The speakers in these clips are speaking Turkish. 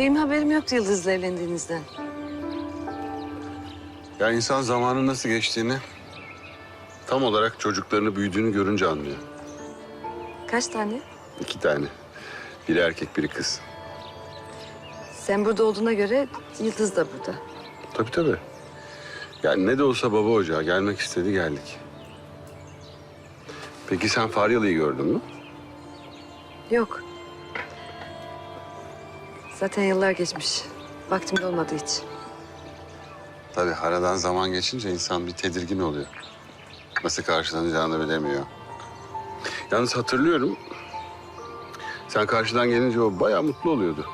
Benim haberim yoktu Yıldız'la evlendiğinizden. Ya insan zamanın nasıl geçtiğini tam olarak çocuklarını büyüdüğünü görünce anlıyor. Kaç tane? İki tane. Biri erkek, biri kız. Sen burada olduğuna göre Yıldız da burada. Tabii tabii. Yani ne de olsa baba ocağı gelmek istedi geldik. Peki sen Faryalı'yı gördün mü? Yok. Zaten yıllar geçmiş. Vaktim de olmadı hiç. Tabii aradan zaman geçince insan bir tedirgin oluyor. Nasıl karşılanacağını bilemiyor. Yalnız hatırlıyorum. Sen karşıdan gelince o bayağı mutlu oluyordu.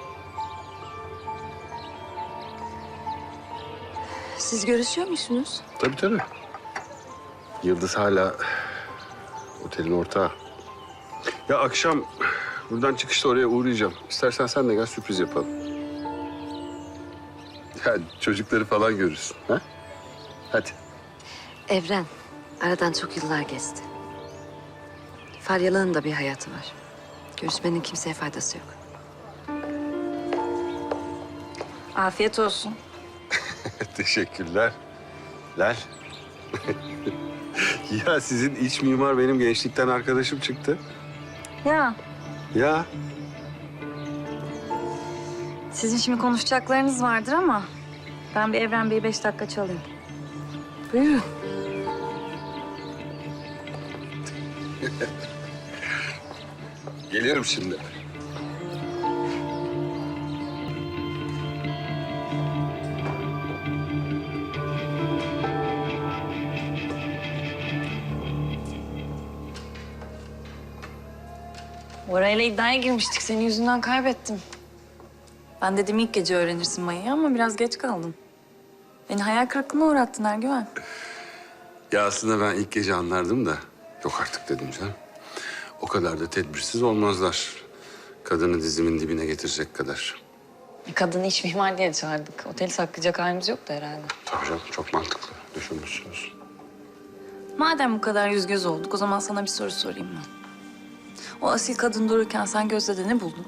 Siz görüşüyor musunuz? Tabii tabii. Yıldız hala otelin ortağı. Ya akşam buradan çıkışta oraya uğrayacağım. İstersen sen de gel sürpriz yapalım. Ya çocukları falan görürsün. Ha? Hadi. Evren. Aradan çok yıllar geçti. Faryalı'nın da bir hayatı var. Görüşmenin kimseye faydası yok. Afiyet olsun. Teşekkürler. Lal. ya sizin iç mimar benim gençlikten arkadaşım çıktı. Ya Ya sizin şimdi konuşacaklarınız vardır ama ben bir Evren Bey'i beş dakika çalayım. Buyurun. geliyorum şimdi. Orayla iddiaya girmiştik. Senin yüzünden kaybettim. Ben dedim ilk gece öğrenirsin Maya'yı ama biraz geç kaldın. Beni hayal kırıklığına uğrattın Ergüven. Ya aslında ben ilk gece anlardım da yok artık dedim canım. O kadar da tedbirsiz olmazlar. Kadını dizimin dibine getirecek kadar. Kadını iş mimar diye çağırdık. Oteli saklayacak halimiz yoktu herhalde. Tabii canım çok mantıklı düşünmüşsünüz. Madem bu kadar yüz göz olduk o zaman sana bir soru sorayım ben. O asil kadın dururken sen Gözde'de ne buldun?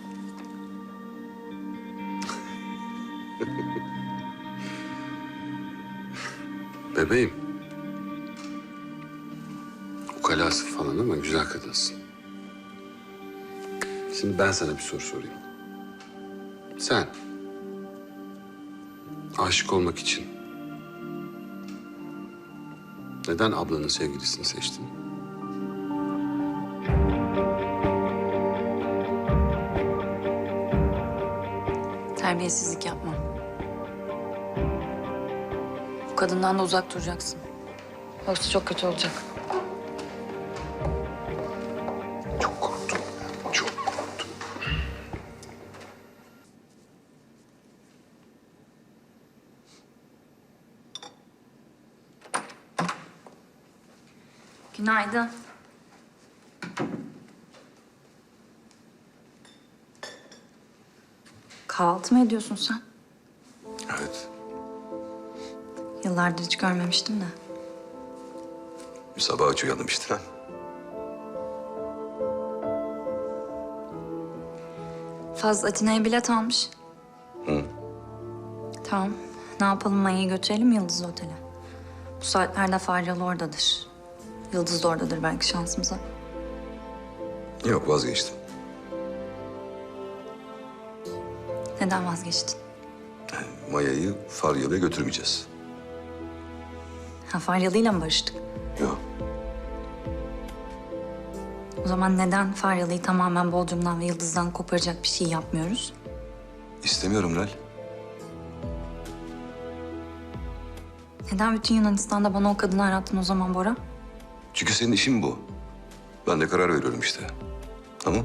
Bebeğim. Ukalası falan ama güzel kadınsın. Şimdi ben sana bir soru sorayım. Sen aşık olmak için neden ablanın sevgilisini seçtin? Terbiyesizlik yapma. Bu kadından da uzak duracaksın. Yoksa çok kötü olacak. Çok korktum. Çok korktum. Günaydın. Kahvaltı mı ediyorsun sen? Evet. Yıllardır hiç görmemiştim de. Bir sabah aç uyandım işte lan. Faz Atina'ya bilet almış. Hı. Tamam. Ne yapalım Maya'yı götürelim Yıldız Otel'e. Bu saatlerde Faryalı oradadır. Yıldız da oradadır belki şansımıza. Yok vazgeçtim. Neden vazgeçtin? Maya'yı Faryalı'ya götürmeyeceğiz. Ha Faryalı'yla mı barıştık? Yok. O zaman neden Faryalı'yı tamamen Bodrum'dan ve Yıldız'dan koparacak bir şey yapmıyoruz? İstemiyorum Lal. Neden bütün Yunanistan'da bana o kadını arattın o zaman Bora? Çünkü senin işin bu. Ben de karar veriyorum işte. Tamam?